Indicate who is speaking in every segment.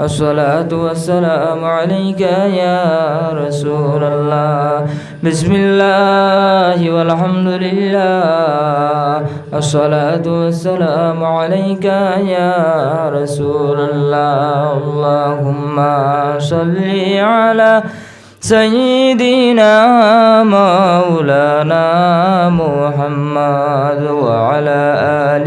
Speaker 1: الصلاة والسلام عليك يا رسول الله. بسم الله والحمد لله. الصلاة والسلام عليك يا رسول الله. اللهم صل على سيدنا مولانا محمد وعلى آل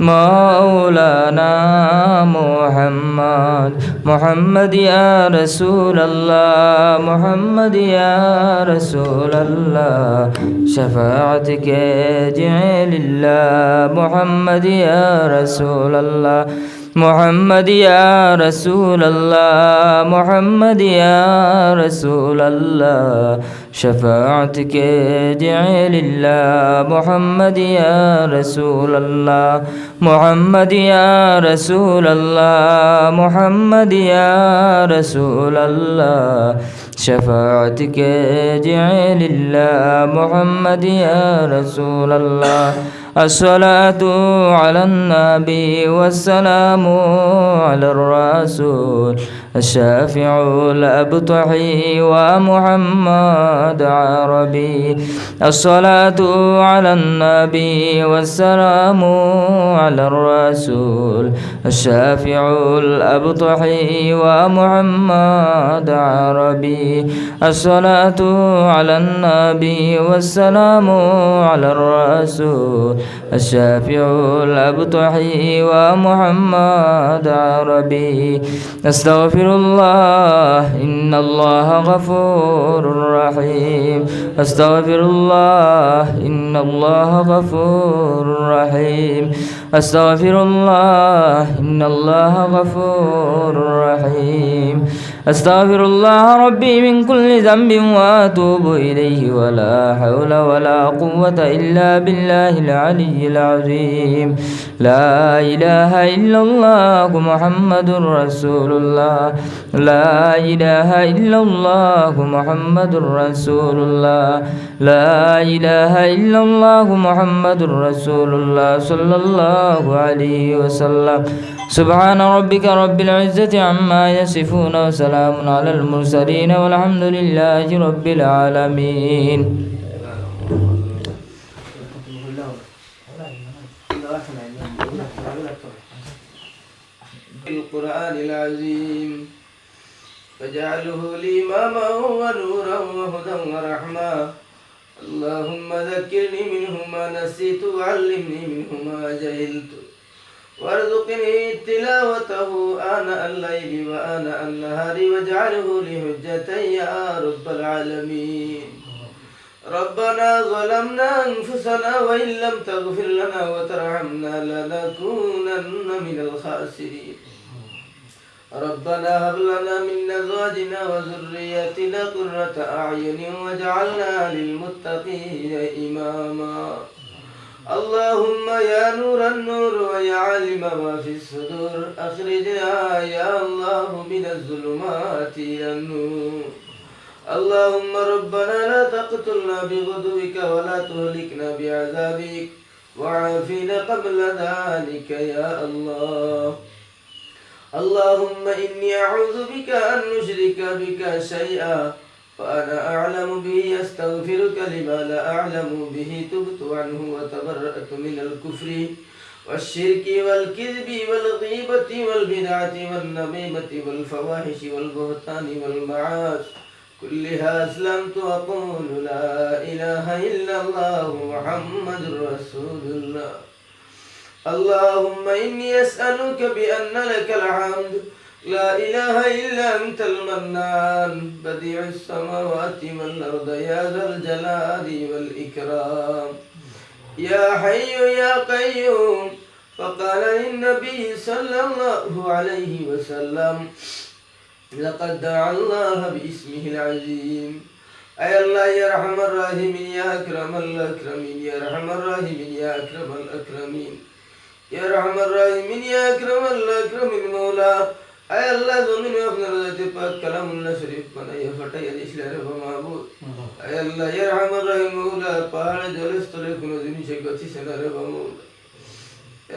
Speaker 1: مولانا محمد. محمد يا رسول الله محمد يا رسول الله شفاعتك جعل الله. محمد يا رسول الله محمد يا رسول الله محمد يا رسول الله شفاعتك جعل الله محمد يا رسول الله. محمد يا رسول الله. محمد يا رسول الله. شفاعتك جعل الله محمد يا رسول الله. الصلاة على النبي والسلام على الرسول. الشافع الأبطحي ومحمد عربي. الصلاة على النبي والسلام على الرسول. الشافع الأبطحي ومحمد عربي. الصلاة على النبي والسلام على الرسول. الشافع الأبطحي ومحمد عربي. أستغفر الله. إن الله غفور رحيم. أستغفر الله. إن الله غفور رحيم. أستغفر الله إن الله غفور رحيم. أستغفر الله ربي من كل ذنب وأتوب إليه ولا حول ولا قوة إلا بالله العلي العظيم. لا إله إلا الله محمد رسول الله. لا إله إلا الله محمد رسول الله. لا إله إلا الله محمد رسول الله. صلى الله عليه وسلم. سبحان ربك رب العزة عما يصفون وسلام على المرسلين والحمد لله رب العالمين.
Speaker 2: القرآن العظيم. فاجعله لي إماما ونورا وهدى ورحمة. اللهم ذكرني منه ما نسيت وعلمني منه ما جهلت. وارزقني تلاوته آناء الليل وآناء النهار واجعله لي حجة يا رب العالمين. ربنا ظلمنا أنفسنا وإن لم تغفر لنا وترحمنا لنكونن من الخاسرين. ربنا هب لنا من أزواجنا وذرياتنا قرة أعين واجعلنا للمتقين إماما. اللهم يا نور النور ويا عالم ما في الصدور أخرجنا يا الله من الظلمات إلى النور. اللهم ربنا لا تقتلنا بغدوك ولا تهلكنا بعذابك وعافنا قبل ذلك يا الله. اللهم إني أعوذ بك أن نشرك بك شيئا وأنا أعلم به أستغفرك لما لا أعلم به تبت عنه وتبرأت من الكفر والشرك والكذب والغيبة والبدعة والنميمة والفواحش والبهتان والمعاصي كلها أسلمت وأقول لا إله إلا الله محمد رسول الله. اللهم إني أسألك بأن لك الحمد. لا إله إلا أنت المنان. بديع السماوات والأرض يا ذا الجلال والإكرام. يا حي يا قيوم. فقال للنبي صلى الله عليه وسلم لقد دعا الله باسمه العظيم. أي الله يا أرحم الراحمين يا أكرم الأكرمين يا أرحم الراحمين يا أكرم الأكرمين. ইয়া রহমান রাহিমিন ইয়া আকরাম আল্লাহ আকরামিল মাওলা আয় আপনার যাতে পাক কালামুল্লাহ শরীফ বানাইয়া ফাটাইয়া দিছিল রে মাহবুব আয় আল্লাহ জলে স্থলে কোনো জিনিসে গতিছে না রে মাহবুব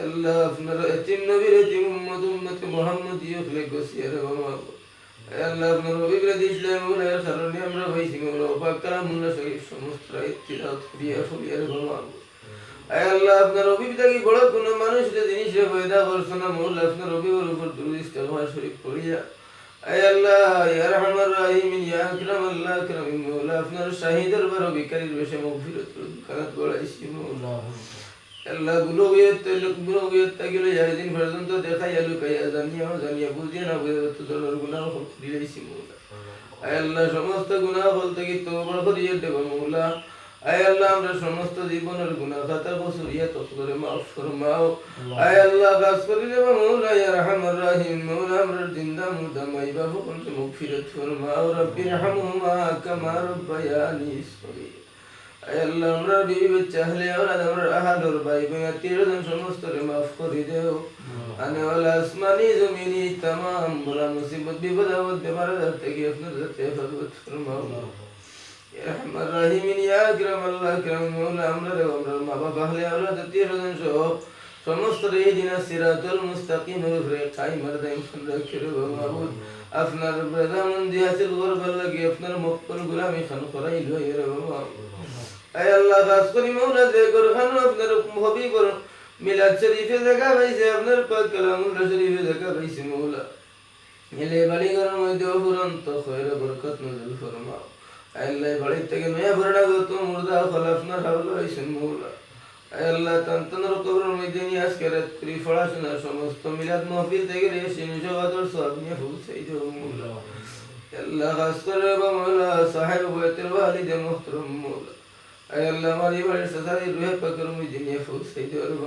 Speaker 2: আল্লাহ আপনার এতিম নবীর এতিম উম্মত উম্মতে মোহাম্মদ ইয়া ফেলে গছিয়া রে মাহবুব আল্লাহ আপনার রবিগুলো দিয়েছিলেন বলে কারণে আমরা ভাইছি শরীফ সমস্ত রায় তিলাত করিয়া ফলিয়া আল্লাহ, আপনার অভিপিতা কি বড়? কোনো মানুষ জিনিসে পয়দা করছ না মৌলা আপনার অভিবর উপর দুরুদ ইস্তেগফার শরীফ পড়িয়া। আয় আল্লাহ, ইয়া রহমান মৌলা। আপনার শাহিদের বার বিকারীর বেশে মগফিরত খানাত বড়াইছি মৌলা। আল্লাহগুলো গিয়ে লোকগুলো তাগিলে যার দিন পর্যন্ত দেখাই আলু কাইয়া জানিয়া জানিয়া বুঝিয়া না বুঝে তো দিলাইছি মৌলা। আয় সমস্ত গুনাহ বলতে কি তোবার করিয়ে মৌলা। আয় আল্লাহ আমরা সমস্ত জীবনের গুনাহ খাতা বসুরিয়া তসরে মাফ ফরমাও। আয় আল্লাহ কাজ করি দেব মৌলা ইয়া রহমান রাহিম। মৌলা আমরা জিন্দা মুর্দা মাই বাবু কোনতে মুগফিরত ফরমাও। রব্বি রহমহুমা কামা রব্বায়ানি সগীরা। আয় আল্লাহ আমরা বিবি বাচ্চা হলে ওরা আমরা আহাদর ভাই বোন আত্মীয়জন সমস্ত রে মাফ করে দেও। আনে ওলা আসমানি জমিনি তামাম। বলা মুসিবত বিপদ আপদ বেমার থেকে আপনার যাতে ফরমাও। আপনার মৌলা হবি কর মিলাদ শরীফে দেখা পাইছে, আপনার পাক কালামুল্লাহ শরীফে দেখা পাইছে মৌলা। এলে বাড়িঘরের মধ্যে অফুরন্ত খৈর বরকত নজর ফরমাও। আল্লাহ বাড়ির থেকে মেয়া ভরনা গত মুর্দা ফল আপনার হাওলা হয়েছেন মৌলা। আল্লাহ তান্তনের কবরের মধ্যে নিয়ে আজকে রাত করি পড়াশোনা সমস্ত মিলাদ মহফিল থেকে রে সিনুষ সব নিয়ে পৌঁছাই দেব মৌলা। আল্লাহ, খাস করে বা সাহেব বয়তের ওয়ালিদে মোহতরম মৌলা। আল্লাহ আমার এই বাড়ির সাথে রুহে পাকের মধ্যে নিয়ে পৌঁছাই দেব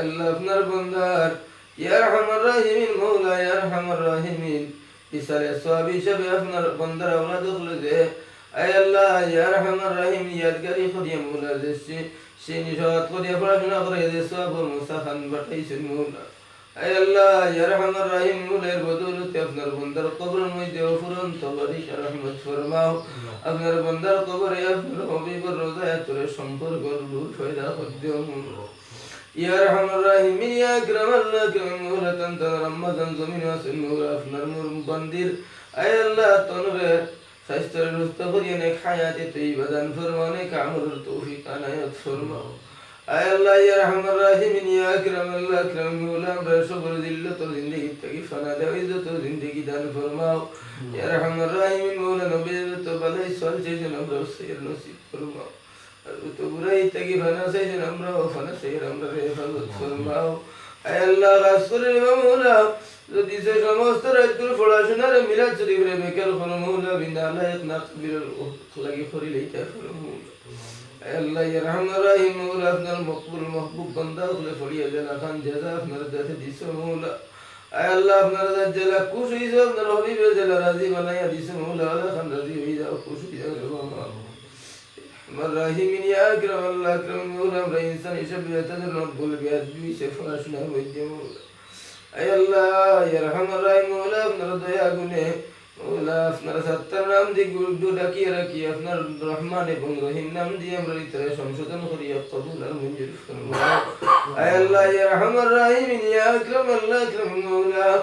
Speaker 2: আল্লাহ, আপনার বন্দার ইয়া রহমান রাহিমিন মৌলা ইয়া রহমান রাহিমিন। ইসালে সওয়াব হিসাবে আপনার বন্দার আওলাদ যে, আয় আল্লাহ, ইয়া রহমান রাহিম, ইয়াদগারি করিয়া মৌলা মুসা খান বাটাইছেন মৌলা। আয় আল্লাহ, ইয়া রহমান রাহিম, মৌলার বদৌলতে আপনার বন্দার কবরের মধ্যে অফুরন্ত বারিশ রহমত ফরমাও। আপনার বন্দার কবরে আপনার হবিবর রোজায় তোরে সম্পর্ক রূপ করদিও মৌলা। يا ارحم الراحمين يا اكرم الاكرم مولا تنتن رمضان زمین واسن مولا افنر مور بندیر اے اللہ تنوے خیستر رست کریے نیک حیات طیبہ دان فرمانے کا عمر توفیق عنایت فرماؤ اے اللہ یا رحم الراحمین یا اکرم اللہ اکرم مولا بر شکر ذلت و زندگی تکی فنا دو عزت و زندگی دان فرماؤ یا رحم الراحمین مولا ঋতুগুরাইতাকি ফানাসাইন আমরা ফানাসাইন আমরা রে ফাজত ফরমাও আয় আল্লাহ গাছ করে মামুলা যদি সে সমস্ত রাজ্যের পড়াশোনার মিলাদ শরীফরে বেকার ফরমুলা বিনা লায়ক না কবির লাগি ফরি লইতা ফরমুলা আয় আল্লাহ ইয়া রহমান রহিম, মৌলা আপনার মকবুল মাহবুব বান্দা গুলো ফড়িয়া الراحمين يا أكرم الله أكرم مولا أمر إنسان يشب يتدر ربه بأدبي شفاشنا وجه مولا أي الله يرحم الراحم مولا أفنر دعا قلنا مولا أفنر ستر نام دي قلد دكي ركي أفنر الرحمن بن رحيم نام دي أمر إترى شمسة خرية قبول المنجر فرمولا أي الله يرحم الراحمين يا أكرم الله أكرم مولا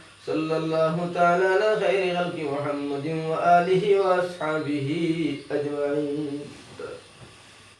Speaker 2: صلى الله تعالى على خير خلق محمد وآله وأصحابه أجمعين.